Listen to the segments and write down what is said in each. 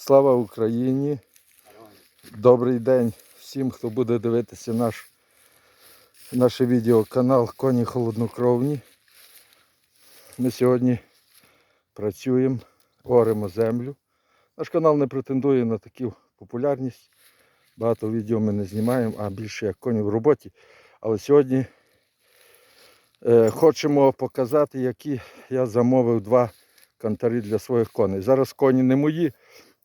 Слава Україні! Добрий день всім, хто буде дивитися наш, наше відео канал Коні Холоднокровні. Ми сьогодні працюємо, оремо землю. Наш канал не претендує на таку популярність. Багато відео ми не знімаємо, а більше як коні в роботі. Але сьогодні е, хочемо показати, які я замовив два кантарі для своїх коней. Зараз коні не мої.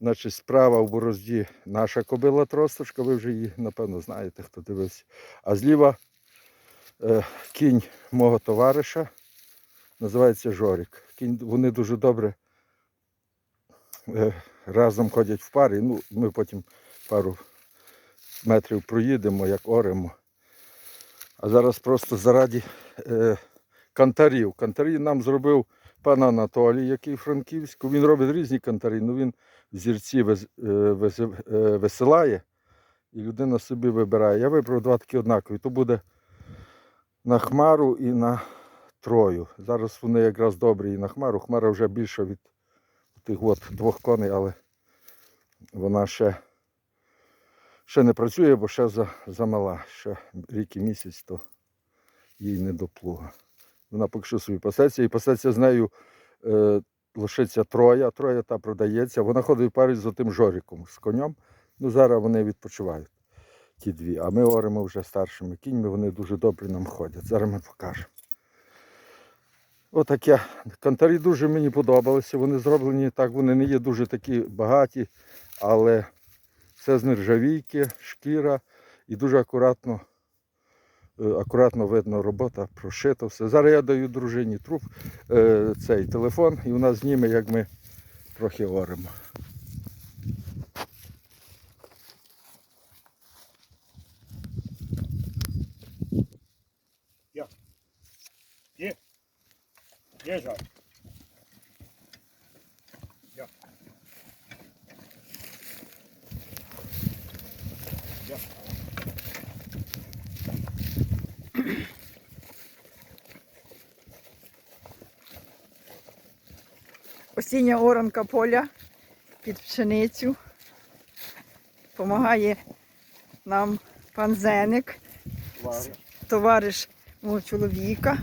Значить, справа в борозді наша кобила тросточка, ви вже її, напевно, знаєте, хто дивився. А зліва е, кінь мого товариша, називається Жорик. Кінь, вони дуже добре е, разом ходять в парі. Ну, ми потім пару метрів проїдемо, як оремо. А зараз просто заради е, кантарів. Кантарі нам зробив пан Анатолій, який Франківську. Він робить різні кантарі, ну він зірці е, е, висилає і людина собі вибирає. Я вибрав два такі однакові. То буде на хмару і на трою. Зараз вони якраз добрі і на хмару. Хмара вже більша від тих от двох коней, але вона ще, ще не працює, бо ще замала. Ще рік і місяць, то їй не до плуга. Вона поки що собі пасеться і пасеться з нею е, лишиться троя, троя та продається. Вона ходить парі з отим жоріком, з конем. Ну, зараз вони відпочивають, ті дві. А ми оремо вже старшими кіньми, вони дуже добре нам ходять. Зараз ми покажемо. Отаке. Кантарі дуже мені подобалися. Вони зроблені так, вони не є дуже такі багаті, але все з нержавійки, шкіра і дуже акуратно, акуратно видно робота, прошито все. Зараз я даю дружині труп, е, цей телефон, і вона зніме, як ми трохи оремо. Є. Є. Осіння оранка поля під пшеницю. Помагає нам пан Зеник, товариш мого чоловіка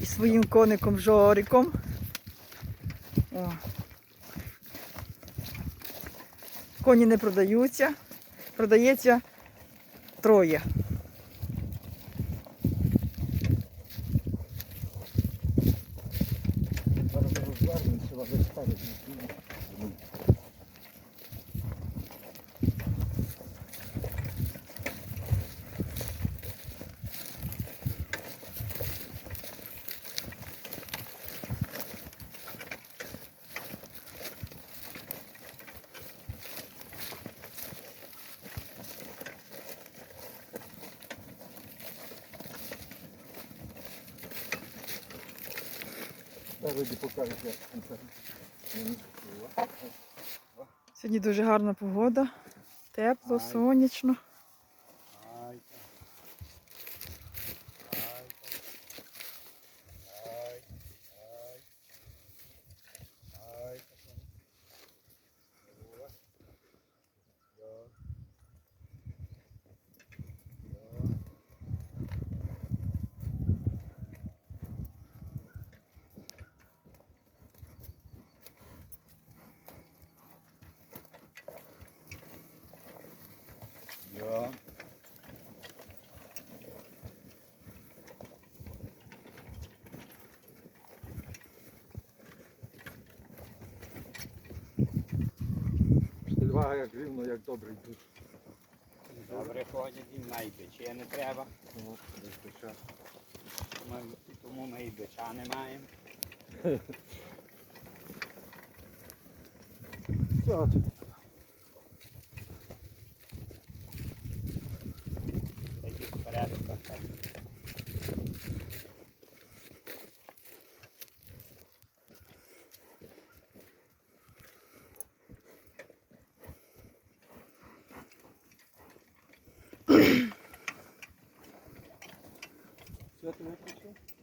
і своїм коником Жориком. О. Коні не продаються, продається троє. 가这차이嗯 느. Зараз покажу, як Сьогодні дуже гарна погода, тепло, сонячно. Вага як рівно, як добрий дух. Добре ходять і навіть биче не треба. Ми, тому ми і бича не маємо. Такі вперед. exatamente isso.